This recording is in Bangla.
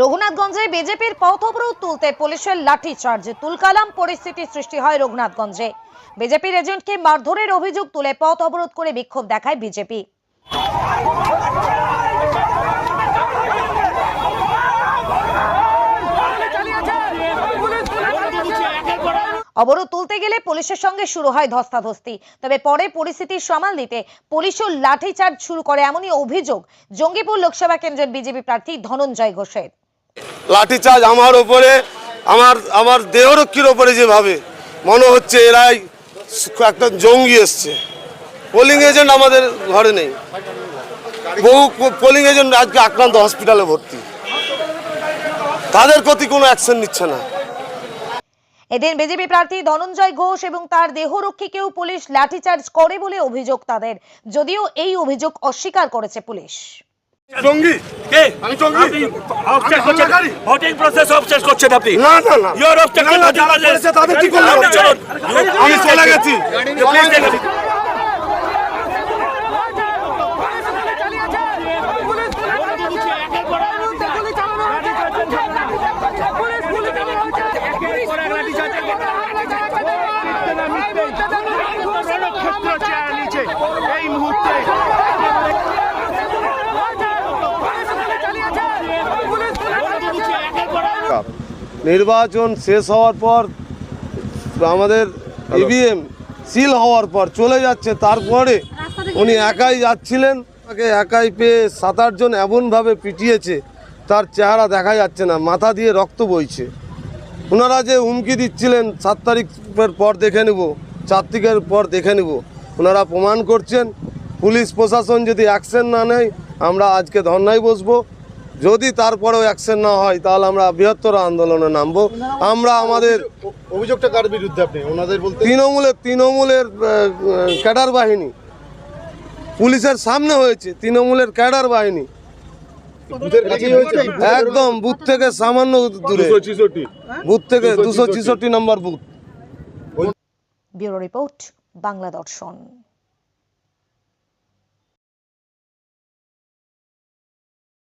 রঘুনাথগঞ্জে বিজেপির পথ অবরোধ তুলতে পুলিশের লাঠি চার্জ তুলকালাম পরিস্থিতি সৃষ্টি হয় রঘুনাথগঞ্জে। বিজেপির এজেন্টকে মারধরের অভিযোগ তুলে পথ অবরোধ করে বিক্ষোভ দেখায় বিজেপি। অবরোধ তুলতে গেলে পুলিশের সঙ্গে শুরু হয় ধস্তাধস্তি। তবে পরে পরিস্থিতি সামাল দিতে পুলিশও লাঠিচার্জ শুরু করে এমনই অভিযোগ জঙ্গিপুর লোকসভা কেন্দ্রের বিজেপি প্রার্থী ধনঞ্জয় ঘোষের। লাঠিচার্জ আমার ওপরে আমার আমার দেহরক্ষীর ওপরে যেভাবে মনে হচ্ছে এরাই একটা জঙ্গি এসছে। পোলিং এজেন্ট আমাদের ঘরে নেই। বহু পোলিং এজেন্ট আজকে আক্রান্ত হসপিটালে ভর্তি। তাদের প্রতি কোনো অ্যাকশন নিচ্ছে না। এদিন বিজেপি প্রার্থী ধনঞ্জয় ঘোষ এবং তার দেহরক্ষীকেও পুলিশ লাঠিচার্জ করে বলে অভিযোগ তাদের। যদিও এই অভিযোগ অস্বীকার করেছে পুলিশ। জঙ্গি! কে? আমি জঙ্গি। করছেন। ভোটিং প্রসেস করছেন আপনি। না না না। তাদের কি করলাম? চলুন আমি চলে গেছি। এই মুহূর্তে নির্বাচন শেষ হওয়ার পর আমাদের ইভিএম সিল হওয়ার পর চলে যাচ্ছে তারপরে উনি একাই যাচ্ছিলেন। তাকে একাই পেয়ে সাত আটজন এমনভাবে পিটিয়েছে তার চেহারা দেখা যাচ্ছে না মাথা দিয়ে রক্ত বইছে। ওনারা যে হুমকি দিচ্ছিলেন সাত তারিখের পর দেখে নেব চার তারিখের পর দেখে নেব। ওনারা প্রমাণ করছেন পুলিশ প্রশাসন যদি অ্যাকশন না নেয় আমরা আজকে ধর্নায় বসবো। যদি তারপরেও অ্যাকশন না হয় তাহলে আমরা বৃহত্তর আন্দোলনে নামবো। আমরা আমাদের অভিযোগটা কার বিরুদ্ধে আপনি? ওনাদের বলতে তৃণমূলের তৃণমূলের ক্যাডার বাহিনী। পুলিশের সামনে হয়েছে তৃণমূলের ক্যাডার বাহিনী। একদম বুথ থেকে সামান্য দূরে। বুথ থেকে দুশো ছিষট্টি নম্বর booth. Bureau report Bangla Darshan.